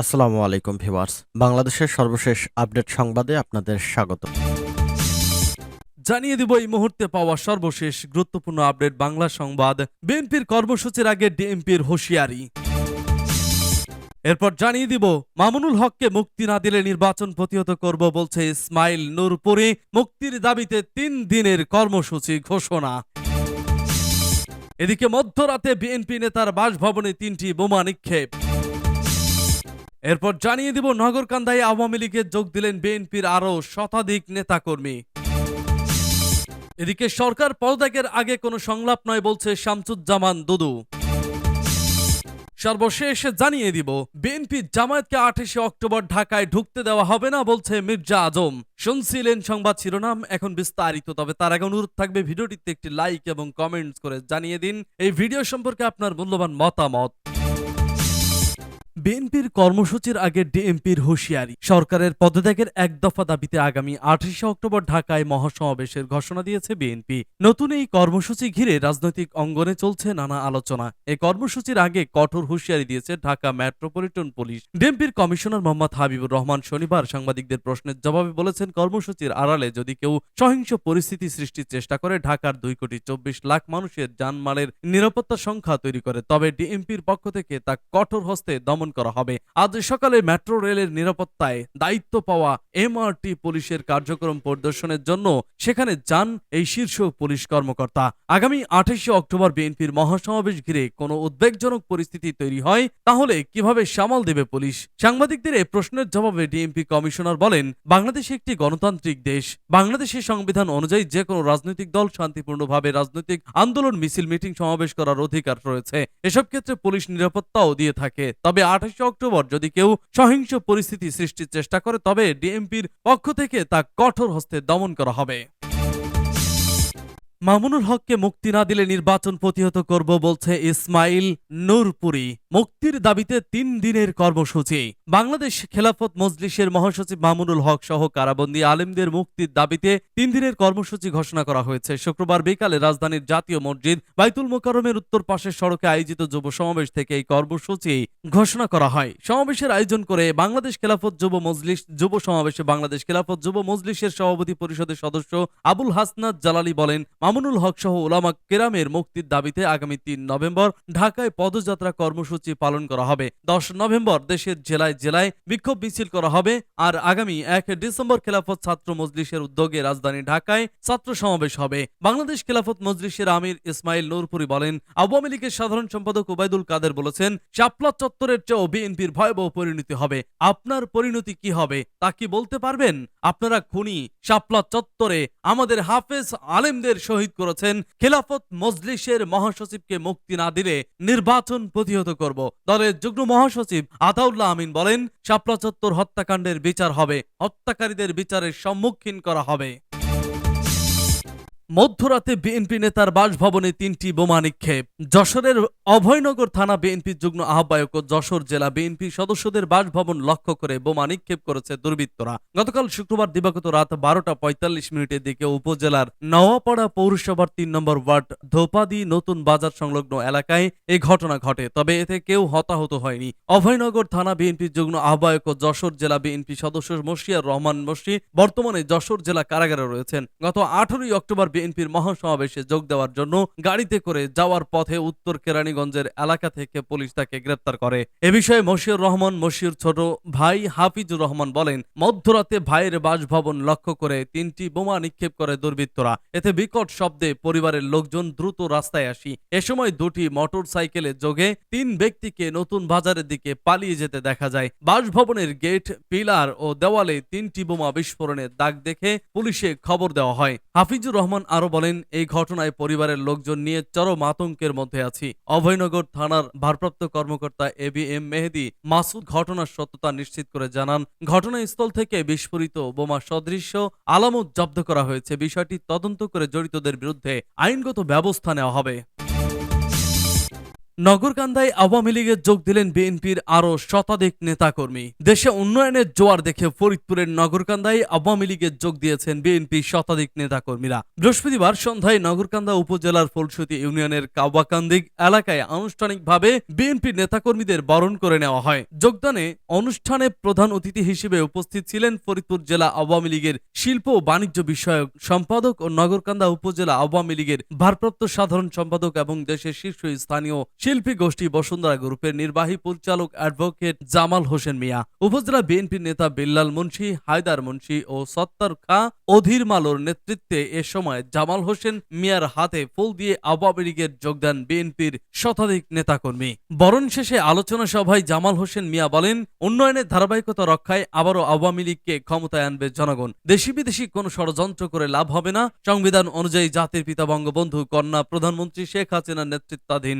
আসসালামু আলাইকুম ভিউয়ার্স। বাংলাদেশের সর্বশেষ আপডেট সংবাদে আপনাদের স্বাগত। জানিয়ে দিব এই মুহূর্তে পাওয়া সর্বশেষ গুরুত্বপূর্ণ আপডেট বাংলা সংবাদ। বিএনপির কর্মসূচির আগে ডিএমপির হুঁশিয়ারি। এরপর জানিয়ে দিব, মামুনুল হককে মুক্তি না দিলে নির্বাচন প্রতিহত করব বলছে ইসমাইল নূরপুরি। মুক্তির দাবিতে তিন দিনের কর্মসূচি ঘোষণা। এদিকে মধ্যরাতে বিএনপি নেতার বাসভবনে তিনটি বোমা নিক্ষেপ। এরপর জানিয়ে দিব, নগরকান্দায় আওয়ামী লীগে যোগ দিলেন বিএনপির আরও শতাধিক নেতাকর্মী। এদিকে সরকার পদত্যাগের আগে কোনো সংলাপ নয় বলছে শামসুজ্জামান দুদু। সর্বশেষ জানিয়ে দিব, বিএনপি জামায়াতকে আঠাশে অক্টোবর ঢাকায় ঢুকতে দেওয়া হবে না বলছে মির্জা আজম। শুনছিলেন সংবাদ শিরোনাম, এখন বিস্তারিত, তবে তার আগে অনুরোধ থাকবে ভিডিওটিতে একটি লাইক এবং কমেন্টস করে জানিয়ে দিন। এই ভিডিও সম্পর্কে আপনার মূল্যবান মতামত। বিএনপির কর্মসূচির আগে ডিএমপির হুঁশিয়ারি। সরকারের পদত্যাগের এক দফা দাবিতে আগামী আঠাশে অক্টোবর ঢাকায় মহাসমাবেশের ঘোষণা দিয়েছে বিএনপি। নতুন এই কর্মসূচি ঘিরে রাজনৈতিক অঙ্গনে চলছে নানা আলোচনা। এই কর্মসূচির আগে কঠোর হুঁশিয়ারি দিয়েছে ঢাকা মেট্রোপলিটন পুলিশ। ডিএমপির কমিশনার মোহাম্মদ হাবিবুর রহমান শনিবার সাংবাদিকদের প্রশ্নের জবাবে বলেছেন, কর্মসূচির আড়ালে যদি কেউ সহিংস পরিস্থিতি সৃষ্টির চেষ্টা করে, ঢাকার দুই কোটি চব্বিশ লাখ মানুষের জানমালের নিরাপত্তা সংখ্যা তৈরি করে, তবে ডিএমপির পক্ষ থেকে তা কঠোর হস্তে দমন করা হবে। আজ সকালে মেট্রো রেলের নিরাপত্তায় দায়িত্ব পাওয়া এমআরটি পুলিশের কার্যক্রম পরিদর্শনের জন্য সেখানে যান এই শীর্ষ পুলিশ কর্মকর্তা। আগামী আঠাশে অক্টোবর বিএনপির মহাসমাবেশ ঘিরে কোনো উদ্বেগজনক পরিস্থিতি তৈরি হয়, তাহলে কীভাবে সামাল দেবে পুলিশ? সাংবাদিকদের এ প্রশ্নের জবাবে ডিএমপি কমিশনার বলেন, বাংলাদেশ একটি গণতান্ত্রিক দেশ। বাংলাদেশের সংবিধান অনুযায়ী যে কোনো রাজনৈতিক দল শান্তিপূর্ণভাবে রাজনৈতিক আন্দোলন মিছিল মিটিং সমাবেশ করার অধিকার রয়েছে। এসব ক্ষেত্রে পুলিশ নিরাপত্তাও দিয়ে থাকে। তবে আঠাশে অক্টোবর যদি কেউ সহিংস পরিস্থিতি সৃষ্টির চেষ্টা করে, তবে ডিএমপির পক্ষ থেকে তা কঠোর হস্তে দমন করা হবে। মামুনুল হককে মুক্তি না দিলে নির্বাচন প্রতিহত করব বলছে ইসমাইল নূরপুরি। মুক্তির দাবিতে তিন দিনের কর্মসূচি। বাংলাদেশ খেলাফত মজলিসের মহাসচিব মামুনুল হক সহ কারাবন্দী আলেমদের মুক্তির দাবিতে তিন দিনের কর্মসূচি ঘোষণা করা হয়েছে। শুক্রবার বিকালে রাজধানীর জাতীয় মসজিদ বাইতুল মোকারমের উত্তর পাশের সড়কে আয়োজিত যুব সমাবেশ থেকে এই কর্মসূচি ঘোষণা করা হয়। সমাবেশের আয়োজন করে বাংলাদেশ খেলাফত যুব মজলিস যুব সমাবেশে বাংলাদেশ খেলাফত যুব মজলিসের সভাপতি পরিষদের সদস্য আবুল হাসনাত জালালি বলেন মামুনুল হক সহ ওলামা কেরামের মুক্তির দাবিতে আগামী তিন নভেম্বর ঢাকায় পদযাত্রা কর্মসূচি পালন করা হবে। দশ নভেম্বর দেশের জেলায় জেলায় বিক্ষোভ মিছিল করা হবে আর আগামী এক ডিসেম্বর খেলাফত ছাত্র মজলিসের উদ্যোগে রাজধানী ঢাকায় ছাত্র সমাবেশ হবে। বাংলাদেশ খেলাফত মজলিসের আমির ইসমাইল নূরপুরি বলেন, আওয়ামী লীগের সাধারণ সম্পাদক ওবায়দুল কাদের বলেছেন, শাপলা চত্বরের চেয়েও বিএনপির ভয়াবহ পরিণতি হবে। আপনার পরিণতি কি হবে তা কি বলতে পারবেন? আপনারা খুনি, শাপলা চত্বরে আমাদের হাফেজ আলেমদের করেছেন খেলাফত মজলিসের মহাসচিবকে মুক্তি না দিলে নির্বাচন প্রতিহত করব। দলের যুগ্ম মহাসচিব আতাউল্লাহ আমিন বলেন শাপলা চত্বর হত্যাকাণ্ডের বিচার হবে। হত্যাকারীদের বিচারের সম্মুখীন করা হবে। মধ্যরাতে বিএনপি নেতার বাসভবনে তিনটি বোমা নিক্ষেপ। যশোরের অভয়নগর থানা বিএনপির যুগ্ম আহ্বায়ক ও যশোর জেলা বিএনপি সদস্যদের বাসভবন লক্ষ্য করে বোমা নিক্ষেপ করেছে দুর্বৃত্তরা। গতকাল শুক্রবার দিবাগত রাত বারোটা পঁয়তাল্লিশ মিনিটের দিকে উপজেলার নওয়াপাড়া পৌরসভার তিন নম্বর ওয়ার্ড ধোপাদি নতুন বাজার সংলগ্ন এলাকায় এই ঘটনা ঘটে, তবে এতে কেউ হতাহত হয়নি। অভয়নগর থানা বিএনপির যুগ্ম আহ্বায়ক ও যশোর জেলা বিএনপি সদস্য মশিয়ার রহমান মশি বর্তমানে যশোর জেলা কারাগারে রয়েছেন। গত আঠারোই অক্টোবর বিএনপির মহাসমাবেশে যোগ দেওয়ার জন্য গাড়িতে করে যাওয়ার পথে উত্তর কেরানীগঞ্জের এলাকা থেকে পুলিশ তাকে গ্রেপ্তার করে। এ বিষয়ে মশিউর রহমান, মশিউর ছোট ভাই হাফিজুর রহমান বলেন, মধ্যরাতে ভাইয়ের বাসভবন লক্ষ্য করে তিনটি বোমা নিক্ষেপ করে দুর্বৃত্তরা। এতে বিকট শব্দে পরিবারের লোকজন দ্রুত রাস্তায় আসি। এ সময় দুটি মোটর সাইকেলে যোগে তিন ব্যক্তিকে নতুন বাজারের দিকে পালিয়ে যেতে দেখা যায়। বাসভবনের গেট, পিলার ও দেওয়ালে তিনটি বোমা বিস্ফোরণের দাগ দেখে পুলিশে খবর দেওয়া হয়। হাফিজুর রহমান আরও বলেন, এই ঘটনায় পরিবারের লোকজন নিয়ে চরম আতঙ্কের মধ্যে আছি। অভয়নগর থানার ভারপ্রাপ্ত কর্মকর্তা A B M Mehedi Masud ঘটনার সত্যতা নিশ্চিত করে জানান, ঘটনাস্থল থেকে বিস্ফোরিত বোমা সদৃশ্য আলামত জব্দ করা হয়েছে। বিষয়টি তদন্ত করে জড়িতদের বিরুদ্ধে আইনগত ব্যবস্থা নেওয়া হবে। নগরকান্দায় আওয়ামী লীগে যোগ দিলেন বিএনপির আরও শতাধিক নেতাকর্মী। দেশে উন্নয়নের জোয়ার দেখে ফরিদপুরের নগরকান্দায় আওয়ামী লীগে যোগ দিয়েছেন বিএনপির শতাধিক নেতাকর্মীরা। বৃহস্পতিবার সন্ধ্যায় নগরকান্দা উপজেলার ফলসুতি ইউনিয়নের কাওয়াকান্দিক এলাকায় আনুষ্ঠানিকভাবে বিএনপির নেতাকর্মীদের বরণ করে নেওয়া হয়। যোগদানে অনুষ্ঠানে প্রধান অতিথি হিসেবে উপস্থিত ছিলেন ফরিদপুর জেলা আওয়ামী লীগের শিল্প ও বাণিজ্য বিষয়ক সম্পাদক ও নগরকান্দা উপজেলা আওয়ামী লীগের ভারপ্রাপ্ত সাধারণ সম্পাদক এবং দেশের শীর্ষ স্থানীয় শিল্পী গোষ্ঠী বসুন্ধরা গ্রুপের নির্বাহী পরিচালক অ্যাডভোকেট জামাল হোসেন মিয়া, উপজেলা বিএনপির নেতা বিল্লাল মুন্সি, হায়দার মুন্সি ও সত্তার খা অধীর মালোর নেতৃত্বে এ সময় জামাল হোসেন মিয়ার হাতে ফুল দিয়ে আওয়ামী লীগের যোগদান বিএনপির শতাধিক নেতাকর্মী। বরণ শেষে আলোচনা সভায় জামাল হোসেন মিয়া বলেন, উন্নয়নের ধারাবাহিকতা রক্ষায় আবারও আওয়ামী লীগকে ক্ষমতায় আনবে জনগণ। দেশি বিদেশি কোনো ষড়যন্ত্র করে লাভ হবে না। সংবিধান অনুযায়ী জাতির পিতা বঙ্গবন্ধু, কন্যা প্রধানমন্ত্রী শেখ হাসিনার নেতৃত্বাধীন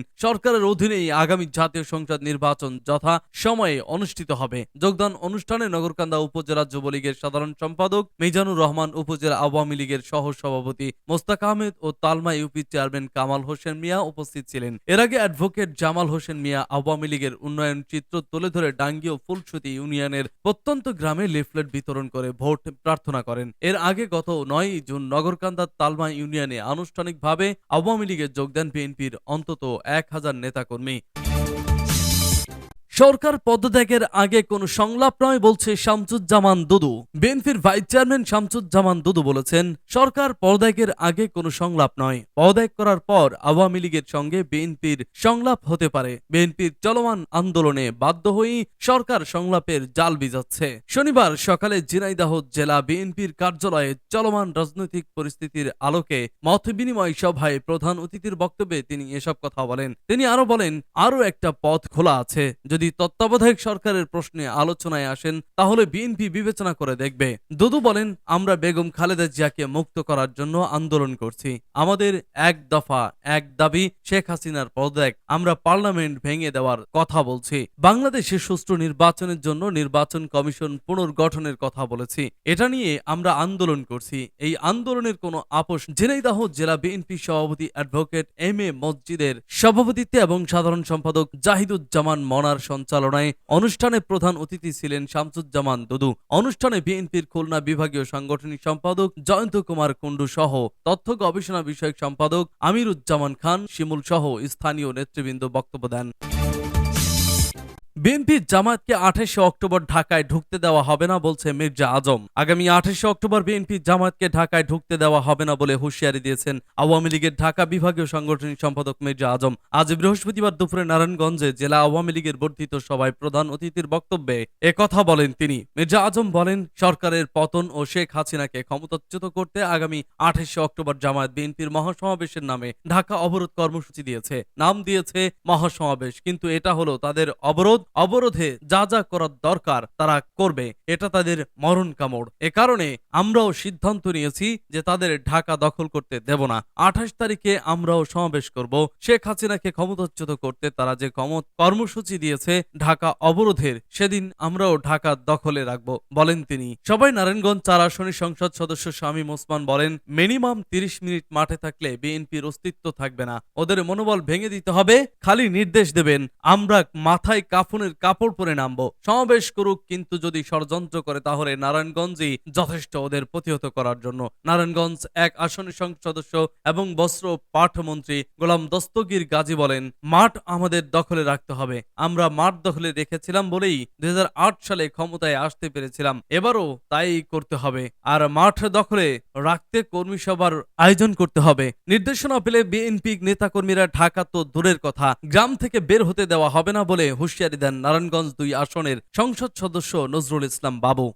সরকারের অধীনেই আগামী জাতীয় সংসদ নির্বাচন যথা সময়ে অনুষ্ঠিত হবে। যোগদান অনুষ্ঠানে নগরকান্দা উপজেলা যুবলীগের সাধারণ সম্পাদক মিজানুর রহমান, উপজেলা আওয়ামী লীগের সহ সভাপতি মোস্তাক আহমেদ ও তালমা ইউপি চেয়ারম্যান কামাল হোসেন মিয়া উপস্থিত ছিলেন। এর আগে অ্যাডভোকেট জামাল হোসেন মিয়া আওয়ামী লীগের উন্নয়ন চিত্র তুলে ধরে ডাঙ্গি ও ফুলসুতি ইউনিয়নের প্রত্যন্ত গ্রামে লিফলেট বিতরণ করে ভোট প্রার্থনা করেন। এর আগে গত নয় জুন নগরকান্দার তালমা ইউনিয়নে আনুষ্ঠানিকভাবে আওয়ামী লীগে যোগ দেন বিএনপির অন্তত এক হাজার নেতাকর্মী সরকার পদত্যাগের আগে কোনো সংলাপ নয়, বলছে শামসুজ্জামান দুদু। বিএনপির ভাইস চেয়ারম্যান শামসুজ্জামান দুদু বলেছেন, সরকার পদত্যাগের আগে কোনো সংলাপ নয়। পদত্যাগ করার পর আওয়ামী লীগের সঙ্গে বিএনপির সংলাপ হতে পারে। বিএনপির চলমান আন্দোলনে বাধ্য হয়েই সরকার সংলাপের জাল বিজাচ্ছে শনিবার সকালে ঝিনাইদহ জেলা বিএনপির কার্যালয়ে চলমান রাজনৈতিক পরিস্থিতির আলোকে মত বিনিময় সভায় প্রধান অতিথির বক্তব্যে তিনি এসব কথা বলেন। তিনি আরও বলেন আরও একটা পথ খোলা আছে। যদি তত্ত্বাবধায়ক সরকারের প্রশ্নে আলোচনায় আসেন, তাহলে বিএনপি বিবেচনা করে দেখবে। দুদু বলেন, আমরা বেগম খালেদা জিয়াকে মুক্ত করার জন্য আন্দোলন করছি। আমাদের এক দফা, এক দাবি, শেখ হাসিনার পদত্যাগ। আমরা পার্লামেন্ট ভেঙে দেওয়ার কথা বলছি। বাংলাদেশে সুষ্ঠু নির্বাচনের জন্য নির্বাচন কমিশন পুনর্গঠনের কথা বলেছি। এটা নিয়ে আমরা আন্দোলন করছি। এই আন্দোলনের কোনো আপোষ ঝিনাইদহ জেলা বিএনপি সভাপতি অ্যাডভোকেট এম এ মসজিদের সভাপতিত্বে এবং সাধারণ সম্পাদক জাহিদুজ্জামান মনার সঞ্চালনায় অনুষ্ঠানে প্রধান অতিথি ছিলেন শামসুজ্জামান দুদু। অনুষ্ঠানে বিএনপির খুলনা বিভাগীয় সাংগঠনিক সম্পাদক জয়ন্ত কুমার কুণ্ডু সহ তথ্য গবেষণা বিষয়ক সম্পাদক আমিরুজ্জামান খান শিমুল সহ স্থানীয় নেতৃবৃন্দ বক্তব্য দেন। বিএনপি জামায়াতকে আঠাশে অক্টোবর ঢাকায় ঢুকতে দেওয়া হবে না বলছে মির্জা আজম। আগামী আঠাশে অক্টোবর বিএনপি জামায়াতকে ঢাকায় ঢুকতে দেওয়া হবে না বলে হুঁশিয়ারি দিয়েছেন আওয়ামী লীগের ঢাকা বিভাগীয় সাংগঠনিক সম্পাদক মির্জা আজম। আজ বৃহস্পতিবার দুপুরে নারায়ণগঞ্জে জেলা আওয়ামী লীগের বর্ধিত সভায় প্রধান অতিথির বক্তব্যে কথা বলেন তিনি। মির্জা আজম বলেন, সরকারের পতন ও শেখ হাসিনাকে ক্ষমতাচ্যুত করতে আগামী আঠাশে অক্টোবর জামায়াত বিএনপির মহাসমাবেশের নামে ঢাকা অবরোধ কর্মসূচি দিয়েছে। নাম দিয়েছে মহাসমাবেশ, কিন্তু এটা হলো তাদের অবরোধ অবরোধে যা যা করার দরকার তারা করবে, এটা তাদের মরণ কামড়। এ কারণে আমরাও সিদ্ধান্ত নিয়েছি যে তাদের ঢাকা দখল করতে দেব না। আঠাশ তারিখে আমরাও সমাবেশ করব। শেখ হাসিনাকে ক্ষমতাচ্যুত করতে তারা যে কর্মসূচি দিয়েছে ঢাকা অবরোধের, সেদিন আমরাও ঢাকা দখলে রাখব, বলেন তিনি। সবাই নারায়ণগঞ্জ চার আসনের সংসদ সদস্য স্বামী ওসমান বলেন, মিনিমাম তিরিশ মিনিট মাঠে থাকলে বিএনপির অস্তিত্ব থাকবে না। ওদের মনোবল ভেঙে দিতে হবে, খালি নির্দেশ দেবেন, আমরা মাথায় কাফনের কাপড় পরে নামবো। সমাবেশ করুক, কিন্তু যদি ষড়যন্ত্র করে, তাহলে নারায়ণগঞ্জই যথেষ্ট ওদের প্রতিহত করার জন্য। নারায়ণগঞ্জ এক আসনের সংসদ সদস্য এবং বস্ত্র পাঠমন্ত্রী গোলাম দস্তগীর গাজী বলেন, মাঠ আমাদের দখলে রাখতে হবে। আমরা মাঠ দখলে রেখেছিলাম বলেই দুই সালে ক্ষমতায় আসতে পেরেছিলাম। এবারও তাই করতে হবে। আর মাঠ দখলে রাখতে কর্মী সভার আয়োজন করতে হবে। নির্দেশনা পেলে বিএনপি নেতাকর্মীরা ঢাকা তো দূরের কথা। গ্রাম থেকে বের হতে দেওয়া হবে না বলে হুঁশিয়ারি দেন নারায়ণগঞ্জ দুই আসনের সংসদ সদস্য নজরুল ইসলাম বাবু।